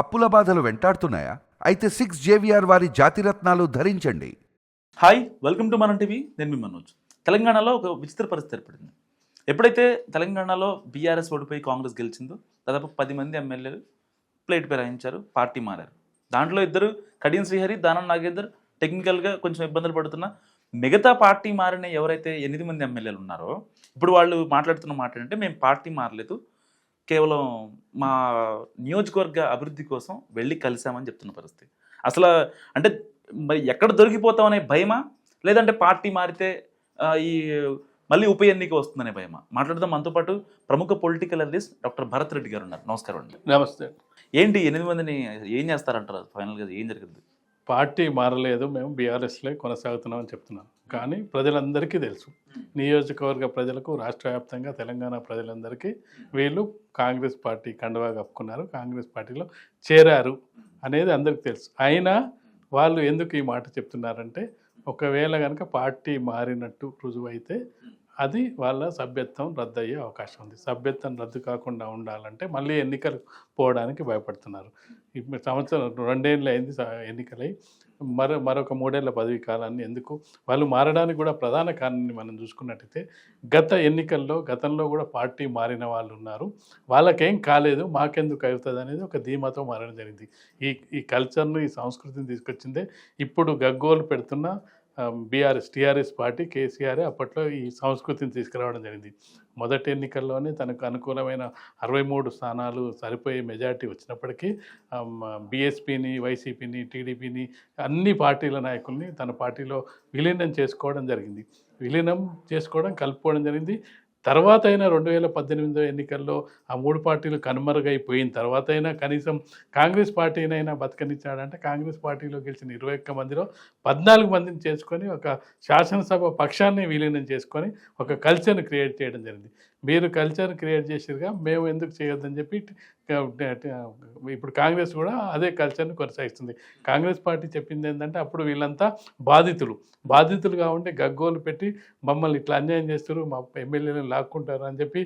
అప్పుల బాధలు వెంటాడుతున్నాయా? అయితే సిక్స్ జేవిఆర్ వారి జాతిరత్నాలు ధరించండి. Hi welcome to Manam TV. నేను మీ మనోజ్. తెలంగాణలో ఒక విచిత్ర పరిస్థితి ఏర్పడింది. ఎప్పుడైతే తెలంగాణలో బీఆర్ఎస్ ఓడిపోయి కాంగ్రెస్ గెలిచిందో దాదాపు పది మంది ఎమ్మెల్యేలు ప్లేట్ ఫిరాయించారు పార్టీ మారారు. దాంట్లో ఇద్దరు కడియం శ్రీహరి దానం నాగేందర్ టెక్నికల్గా కొంచెం ఇబ్బందులు పడుతున్న మిగతా పార్టీ మారిన ఎవరైతే ఎనిమిది మంది ఎమ్మెల్యేలు ఉన్నారో ఇప్పుడు వాళ్ళు మాట్లాడుతున్న మాట ఏంటంటే మేము పార్టీ మారలేదు కేవలం మా నియోజకవర్గ అభివృద్ధి కోసం వెళ్ళి కలిసామని చెప్తున్న పరిస్థితి. అసలు అంటే మరి ఎక్కడ దొరికిపోతాం అనే భయమా? లేదంటే పార్టీ మారితే ఈ మళ్ళీ ఉప ఎన్నిక వస్తుందనే భయమా? మాట్లాడదాం మనతో పాటు ప్రముఖ political analyst doctor Bharat Reddy garu ఉన్నారు. నమస్కారం అండి. నమస్తే. ఏంటి ఎనిమిది మందిని ఏం చేస్తారంటారు? ఫైనల్గా ఏం జరిగింది? పార్టీ మారలేదు మేము బీఆర్ఎస్లే కొనసాగుతున్నామని చెప్తున్నాం కానీ ప్రజలందరికీ తెలుసు. నియోజకవర్గ ప్రజలకు రాష్ట్ర వ్యాప్తంగా తెలంగాణ ప్రజలందరికీ వీళ్ళు కాంగ్రెస్ పార్టీ కండువా కప్పుకున్నారు కాంగ్రెస్ పార్టీలో చేరారు అనేది అందరికీ తెలుసు. అయినా వాళ్ళు ఎందుకు ఈ మాట చెప్తున్నారంటే ఒకవేళ కనుక పార్టీ మారినట్టు రుజువైతే అది వాళ్ళ సభ్యత్వం రద్దు అయ్యే అవకాశం ఉంది. సభ్యత్వం రద్దు కాకుండా ఉండాలంటే మళ్ళీ ఎన్నికలు పోవడానికి భయపడుతున్నారు. ఇప్పుడు సంవత్సరం రెండేళ్ళు అయింది ఎన్నికలై. మరో మరొక మూడేళ్ళ పదవి కాలాన్ని ఎందుకు? వాళ్ళు మారడానికి కూడా ప్రధాన కారణాన్ని మనం చూసుకున్నట్టయితే గత ఎన్నికల్లో గతంలో కూడా పార్టీ మారిన వాళ్ళు ఉన్నారు. వాళ్ళకేం కాలేదు మాకెందుకు అవుతుంది అనేది ఒక ధీమాతో మారడం జరిగింది. ఈ ఈ కల్చర్ను ఈ సంస్కృతిని తీసుకొచ్చిందే. ఇప్పుడు గగ్గోలు పెడుతున్న బీఆర్ఎస్ టీఆర్ఎస్ పార్టీ కేసీఆర్ అప్పట్లో ఈ సంస్కృతిని తీసుకురావడం జరిగింది. మొదటి ఎన్నికల్లోనే తనకు అనుకూలమైన అరవై మూడు స్థానాలు సరిపోయే మెజారిటీ వచ్చినప్పటికీ బీఎస్పీని వైసీపీని టీడీపీని అన్ని పార్టీల నాయకుల్ని తన పార్టీలో విలీనం చేసుకోవడం జరిగింది. విలీనం చేసుకోవడం కలుపుకోవడం జరిగింది. తర్వాత అయినా రెండు వేల పద్దెనిమిదో ఎన్నికల్లో ఆ మూడు పార్టీలు కనుమరుగైపోయిన తర్వాత అయినా కనీసం కాంగ్రెస్ పార్టీనైనా బతకనిచ్చాడంటే కాంగ్రెస్ పార్టీలో గెలిచిన ఇరవై ఒక్క మందిలో పద్నాలుగు మందిని చేసుకొని ఒక శాసనసభ పక్షాన్ని విలీనం చేసుకొని ఒక కల్చర్ను క్రియేట్ చేయడం జరిగింది. మీరు కల్చర్ క్రియేట్ చేసిరుగా మేము ఎందుకు చేయొద్దని చెప్పి ఇప్పుడు కాంగ్రెస్ కూడా అదే కల్చర్ని కొనసాగిస్తుంది. కాంగ్రెస్ పార్టీ చెప్పింది ఏంటంటే అప్పుడు వీళ్ళంతా బాధితులు. బాధితులుగా ఉంటే గగ్గోలు పెట్టి మమ్మల్ని ఇట్లా అన్యాయం చేస్తారు మా ఎమ్మెల్యేలను లాక్కుంటారు అని చెప్పి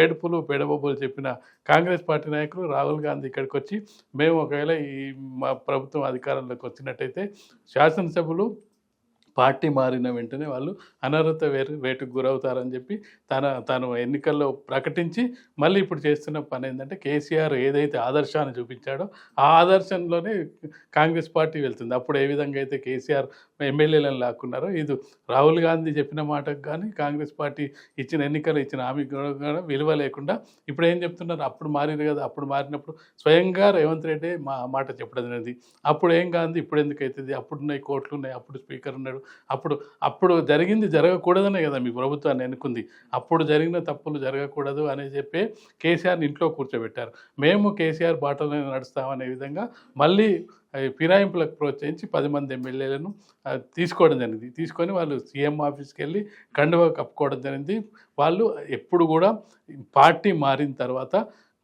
ఏడుపులు పెడబొబ్బులు చెప్పిన కాంగ్రెస్ పార్టీ నాయకులు రాహుల్ గాంధీ ఇక్కడికి వచ్చి మేము ఒకవేళ ఈ మా ప్రభుత్వం అధికారంలోకి వచ్చినట్టయితే శాసనసభలు పార్టీ మారిన వెంటనే వాళ్ళు అనర్హత వేరు వేటుకు గురవుతారని చెప్పి తన తను ఎన్నికల్లో ప్రకటించి మళ్ళీ ఇప్పుడు చేస్తున్న పని ఏంటంటే కేసీఆర్ ఏదైతే ఆదర్శాన్ని చూపించాడో ఆ ఆదర్శంలోనే కాంగ్రెస్ పార్టీ వెళ్తుంది. అప్పుడు ఏ విధంగా అయితే కేసీఆర్ ఎమ్మెల్యేలను లాక్కున్నారో ఇది రాహుల్ గాంధీ చెప్పిన మాటకు కానీ కాంగ్రెస్ పార్టీ ఇచ్చిన ఎన్నికలు ఇచ్చిన హామీ కూడా విలువ లేకుండా ఇప్పుడు ఏం చెప్తున్నారు? అప్పుడు మారిరు కదా అప్పుడు మారినప్పుడు స్వయంగా రేవంత్ రెడ్డి మా మాట చెప్పడం అనేది అప్పుడు ఏం కాదు ఇప్పుడు ఎందుకు అవుతుంది? అప్పుడు ఉన్నాయి కోర్టులు ఉన్నాయి అప్పుడు స్పీకర్ ఉన్నాడు. అప్పుడు అప్పుడు జరిగింది జరగకూడదనే కదా మీ ప్రభుత్వాన్ని ఎన్నుకుంది. అప్పుడు జరిగిన తప్పులు జరగకూడదు అని చెప్పి కేసీఆర్ని ఇంట్లో కూర్చోబెట్టారు. మేము కేసీఆర్ బాటలో నడుస్తామనే విధంగా మళ్ళీ ఫిరాయింపులకు ప్రోత్సహించి పది మంది ఎమ్మెల్యేలను తీసుకోవడం జరిగింది. తీసుకొని వాళ్ళు సీఎం ఆఫీస్కి వెళ్ళి కండువా కప్పుకోవడం జరిగింది. వాళ్ళు ఎప్పుడు కూడా పార్టీ మారిన తర్వాత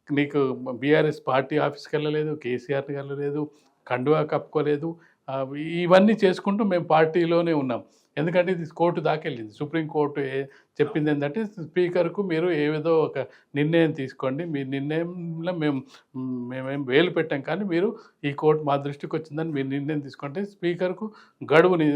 నీకు బీఆర్ఎస్ పార్టీ ఆఫీస్కి వెళ్ళలేదు కేసీఆర్కి వెళ్ళలేదు కండువా కప్పుకోలేదు ఇవన్నీ చేసుకుంటూ మేము పార్టీలోనే ఉన్నాం. ఎందుకంటే ఇది కోర్టు దాకా వెళ్ళింది సుప్రీంకోర్టు ఏ చెప్పింది ఏంటంటే స్పీకర్కు మీరు ఏదో ఒక నిర్ణయం తీసుకోండి. మీ నిర్ణయంలో మేము మేమేం వేలు పెట్టాం కానీ మీరు ఈ కోర్టు మా దృష్టికి వచ్చిందని మీరు నిర్ణయం తీసుకుంటే స్పీకర్కు గడువుని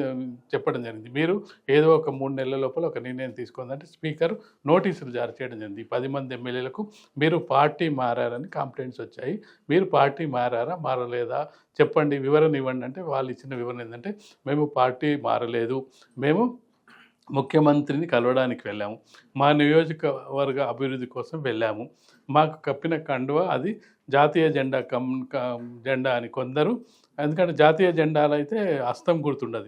చెప్పడం జరిగింది. మీరు ఏదో ఒక మూడు నెలల లోపల ఒక నిర్ణయం తీసుకుందంటే స్పీకర్ నోటీసులు జారీ చేయడం జరిగింది. పది మంది ఎమ్మెల్యేలకు మీరు పార్టీ మారారని కంప్లైంట్స్ వచ్చాయి. మీరు పార్టీ మారారా మారలేదా? చెప్పండి వివరణ ఇవ్వండి అంటే వాళ్ళు ఇచ్చిన వివరణ ఏంటంటే మేము పార్టీ మారలేదు. మేము ముఖ్యమంత్రిని కలవడానికి వెళ్ళాము. మా నియోజకవర్గ అభివృద్ధి కోసం వెళ్ళాము. మాకు కప్పిన కండువ అది జాతీయ జెండా కం క- జెండా అని కొందరు. ఎందుకంటే జాతీయ జెండాలు అయితే అస్తం గుర్తుండదు.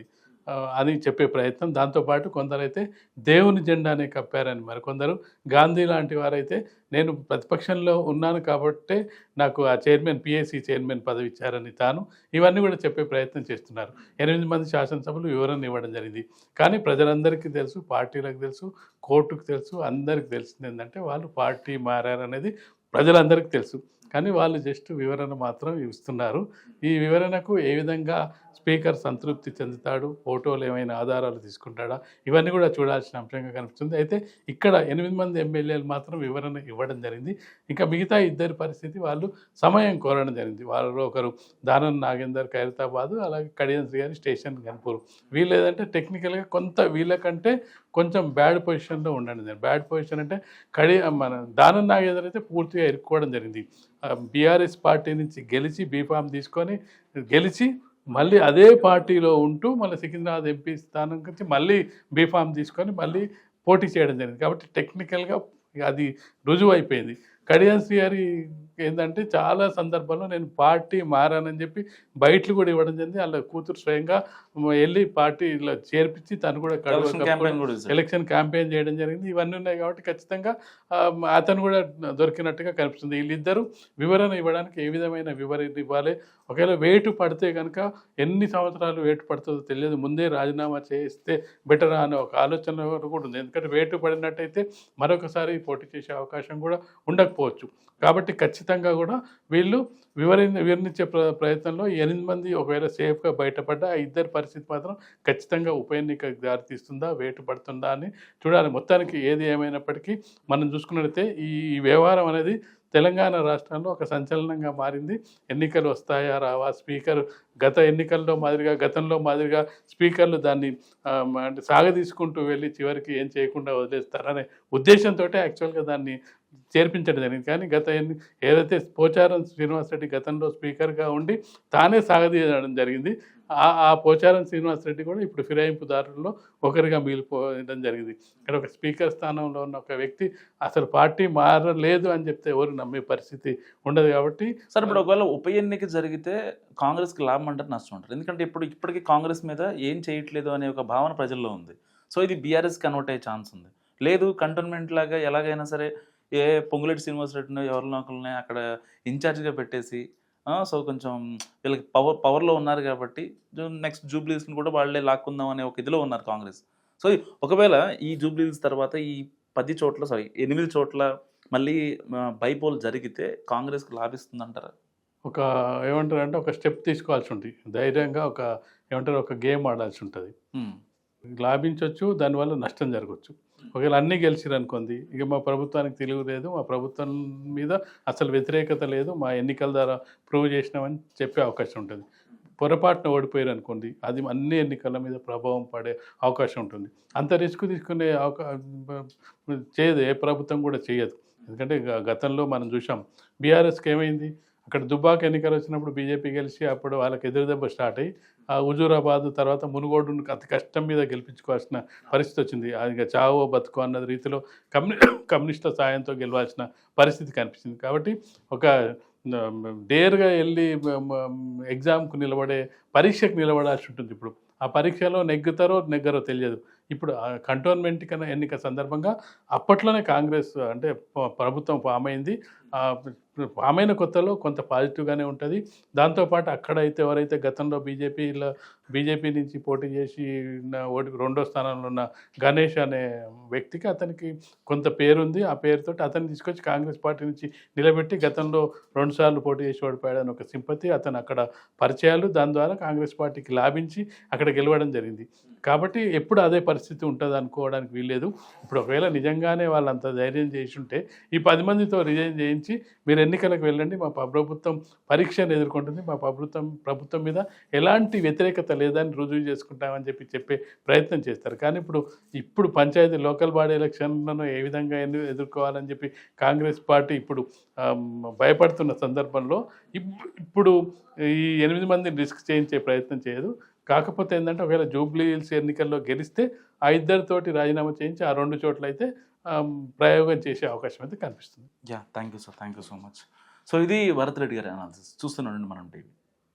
అని చెప్పే ప్రయత్నం. దాంతోపాటు కొందరైతే దేవుని జెండానే కప్పారని మరికొందరు గాంధీ లాంటి వారైతే నేను ప్రతిపక్షంలో ఉన్నాను కాబట్టే నాకు ఆ చైర్మన్ పిఎస్సి చైర్మన్ పదవి ఇచ్చారని తాను ఇవన్నీ కూడా చెప్పే ప్రయత్నం చేస్తున్నారు. ఎనిమిది మంది శాసనసభలు వివరణ ఇవ్వడం జరిగింది. కానీ ప్రజలందరికీ తెలుసు పార్టీలకు తెలుసు కోర్టుకు తెలుసు అందరికీ తెలిసింది ఏంటంటే వాళ్ళు పార్టీ మారారనేది ప్రజలందరికీ తెలుసు. కానీ వాళ్ళు జస్ట్ వివరణ మాత్రం ఇస్తున్నారు. ఈ వివరణకు ఏ విధంగా స్పీకర్ సంతృప్తి చెందుతాడు ఫోటోలు ఏమైనా ఆధారాలు తీసుకుంటాడా ఇవన్నీ కూడా చూడాల్సిన అంశంగా కనిపిస్తుంది. అయితే ఇక్కడ ఎనిమిది మంది ఎమ్మెల్యేలు మాత్రం వివరణ ఇవ్వడం జరిగింది. ఇంకా మిగతా ఇద్దరి పరిస్థితి వాళ్ళు సమయం కోరడం జరిగింది. వాళ్ళలో ఒకరు దానం నాగేందర్ ఖైరతాబాద్ అలాగే కడియం శ్రీ గారి స్టేషన్ గన్పూర్ వీళ్ళు ఏదంటే టెక్నికల్గా కొంత వీళ్ళకంటే కొంచెం బ్యాడ్ పొజిషన్లో ఉండండి బ్యాడ్ పొజిషన్ అంటే కడి మన దానం నాగేందర్ అయితే పూర్తిగా ఇరుక్కోవడం జరిగింది. బీఆర్ఎస్ పార్టీ నుంచి గెలిచి బీఫామ్ తీసుకొని గెలిచి మళ్ళీ అదే పార్టీలో ఉంటూ మళ్ళీ సికింద్రాబాద్ ఎంపీ స్థానం నుంచి మళ్ళీ బీఫామ్ తీసుకొని మళ్ళీ పోటీ చేయడం జరిగింది. కాబట్టి టెక్నికల్గా అది రుజువు అయిపోయింది కడియాన్ గారి ఏంటంటే చాలా సందర్భాల్లో నేను పార్టీ మారానని చెప్పి బయటలు కూడా ఇవ్వడం జరిగింది. వాళ్ళ కూతురు స్వయంగా వెళ్ళి పార్టీలో చేర్పించి తను కూడా ఎలక్షన్ క్యాంపెయిన్ చేయడం జరిగింది. ఇవన్నీ ఉన్నాయి కాబట్టి ఖచ్చితంగా అతను కూడా దొరికినట్టుగా కనిపిస్తుంది. వీళ్ళిద్దరూ వివరణ ఇవ్వడానికి ఏ విధమైన వివరణ ఇవ్వాలి? ఒకవేళ వేటు పడితే కనుక ఎన్ని సంవత్సరాలు వేటు పడుతుందో తెలియదు. ముందే రాజీనామా చేస్తే బెటర్ అనే ఒక ఆలోచన కూడా ఉంది ఎందుకంటే వేటు పడినట్టయితే మరొకసారి పోటీ చేసే అవకాశం కూడా ఉండకపోవచ్చు. కాబట్టి ఖచ్చితంగా ఖచ్చితంగా కూడా వీళ్ళు వివరి వివరించే ప్ర ప్రయత్నంలో ఎనిమిది మంది ఒకవేళ సేఫ్గా బయటపడ్డా ఆ ఇద్దరి పరిస్థితి మాత్రం ఖచ్చితంగా ఉప ఎన్నికకు దారితీస్తుందా వేటు పడుతుందా అని చూడాలి. మొత్తానికి ఏది ఏమైనప్పటికీ మనం చూసుకున్నట్లయితే ఈ వ్యవహారం అనేది తెలంగాణ రాష్ట్రంలో ఒక సంచలనంగా మారింది. ఎన్నికలు వస్తాయా రావా? స్పీకర్ గత ఎన్నికల్లో మాదిరిగా గతంలో మాదిరిగా స్పీకర్లు దాన్ని అంటే సాగదీసుకుంటూ వెళ్ళి చివరికి ఏం చేయకుండా వదిలేస్తారనే ఉద్దేశంతో యాక్చువల్గా దాన్ని చేర్పించడం జరిగింది. కానీ గత ఎన్ని ఏదైతే పోచారం శ్రీనివాసరెడ్డి గతంలో స్పీకర్గా ఉండి తానే సాగదీయడం జరిగింది. ఆ ఆ పోచారం శ్రీనివాసరెడ్డి కూడా ఇప్పుడు ఫిరాయింపుదారుల్లో ఒకరిగా మిగిలిపోవడం జరిగింది. ఇక్కడ ఒక స్పీకర్ స్థానంలో ఉన్న ఒక వ్యక్తి అసలు పార్టీ మారలేదు అని చెప్తే ఎవరు నమ్మే పరిస్థితి ఉండదు కాబట్టి సార్ ఇప్పుడు ఒకవేళ ఉప ఎన్నిక జరిగితే కాంగ్రెస్కి లాభం అంటారు నష్టం అంటారు. ఎందుకంటే ఇప్పుడు ఇప్పటికీ కాంగ్రెస్ మీద ఏం చేయట్లేదు అనే ఒక భావన ప్రజల్లో ఉంది. సో ఇది బీఆర్ఎస్ కన్వర్ట్ అయ్యే ఛాన్స్ ఉంది. లేదు కంటోన్మెంట్ లాగా ఎలాగైనా సరే ఏ పొంగులేటి శ్రీనివాసరెడ్డినో ఎవరినో ఒకరిని అక్కడ ఇన్ఛార్జ్గా పెట్టేసి సో కొంచెం వీళ్ళకి పవర్ పవర్లో ఉన్నారు కాబట్టి నెక్స్ట్ జూబ్లీస్ని కూడా వాళ్ళే లాక్కుందాం అనే ఒక ఇదిలో ఉన్నారు కాంగ్రెస్. సో ఒకవేళ ఈ జూబ్లీస్ తర్వాత ఈ పది చోట్ల సారీ ఎనిమిది చోట్ల మళ్ళీ బైపోల్ జరిగితే కాంగ్రెస్కి లాభిస్తుందంటారా? ఒక ఏమంటారు అంటే ఒక స్టెప్ తీసుకోవాల్సి ఉంటుంది. ధైర్యంగా ఒక ఏమంటారు ఒక గేమ్ ఆడాల్సి ఉంటుంది. లాభించవచ్చు దానివల్ల నష్టం జరగవచ్చు ఒకవేళ అన్నీ గెలిచిరు అనుకుంది ఇక మా ప్రభుత్వానికి తెలివి లేదు మా ప్రభుత్వం మీద అసలు వ్యతిరేకత లేదు మా ఎన్నికల ద్వారా ప్రూవ్ చేసినామని చెప్పే అవకాశం ఉంటుంది. పొరపాటున ఓడిపోయారు అనుకోండి అది అన్ని ఎన్నికల మీద ప్రభావం పడే అవకాశం ఉంటుంది. అంత రిస్క్ తీసుకునే అవకా చేయదు ఏ ప్రభుత్వం కూడా చేయదు. ఎందుకంటే గతంలో మనం చూసాం బీఆర్ఎస్కి ఏమైంది? అక్కడ దుబ్బాక ఎన్నికలు వచ్చినప్పుడు బీజేపీ గెలిచి అప్పుడు వాళ్ళకి ఎదురుదెబ్బ స్టార్ట్ అయ్యి ఆ హుజూరాబాద్ తర్వాత మునుగోడును అతి కష్టం మీద గెలిపించుకోవాల్సిన పరిస్థితి వచ్చింది. అది ఇంకా చావో బతుకో అన్న రీతిలో కమ్యూని కమ్యూనిస్టుల సాయంతో గెలవాల్సిన పరిస్థితి కనిపించింది. కాబట్టి ఒక డేర్గా వెళ్ళి ఎగ్జామ్కు నిలబడే పరీక్షకు నిలబడాల్సి ఉంటుంది ఇప్పుడు. ఆ పరీక్షలో నెగ్గుతారో నెగ్గరో తెలియదు. ఇప్పుడు కంటోన్మెంట్ కన్నా ఎన్నిక సందర్భంగా అప్పట్లోనే కాంగ్రెస్ అంటే ప్రభుత్వం ఫామ్ అయింది. ఆమెన కొత్తలో కొంత పాజిటివ్గానే ఉంటుంది. దాంతోపాటు అక్కడైతే ఎవరైతే గతంలో బీజేపీలో బీజేపీ నుంచి పోటీ చేసి నా రెండో స్థానంలో ఉన్న గణేష్ అనే వ్యక్తికి అతనికి కొంత పేరుంది. ఆ పేరుతో అతన్ని తీసుకొచ్చి కాంగ్రెస్ పార్టీ నుంచి నిలబెట్టి గతంలో రెండుసార్లు పోటీ చేసి ఓడిపోయాడని ఒక సింపతి అతను అక్కడ పరిచయాలు దాని ద్వారా కాంగ్రెస్ పార్టీకి లాభించి అక్కడ గెలవడం జరిగింది. కాబట్టి ఎప్పుడు అదే పరిస్థితి ఉంటుంది అనుకోవడానికి వీల్లేదు. ఇప్పుడు ఒకవేళ నిజంగానే వాళ్ళు అంత ధైర్యం చేసి ఉంటే ఈ పది మందితో రిజైన్ చేయించి మీరు ఎన్నికలకు వెళ్ళండి మా ప్రభుత్వం పరీక్షను ఎదుర్కొంటుంది మా ప్రభుత్వం ప్రభుత్వం మీద ఎలాంటి వ్యతిరేకత లేదని రుజువు చేసుకుంటామని చెప్పి చెప్పే ప్రయత్నం చేస్తారు. కానీ ఇప్పుడు ఇప్పుడు పంచాయతీ లోకల్ బాడీ ఎలక్షన్లను ఏ విధంగా ఎదుర్కోవాలని చెప్పి కాంగ్రెస్ పార్టీ ఇప్పుడు భయపడుతున్న సందర్భంలో ఇప్- ఇప్పుడు ఈ ఎనిమిది మందిని రిస్క్ చేయించే ప్రయత్నం చేయదు. కాకపోతే ఏంటంటే ఒకవేళ జూబ్లీ హిల్స్ ఎన్నికల్లో గెలిస్తే ఆ ఇద్దరితోటి రాజీనామా చేయించి ఆ రెండు చోట్ల అయితే ప్రయోగం చేసే అవకాశం అయితే కనిపిస్తుంది. Yeah thank you sir thank you so much. So ఇది భరత్ రెడ్డి గారి అనాలిసిస్ చూస్తున్నాండి మనం టీవీ.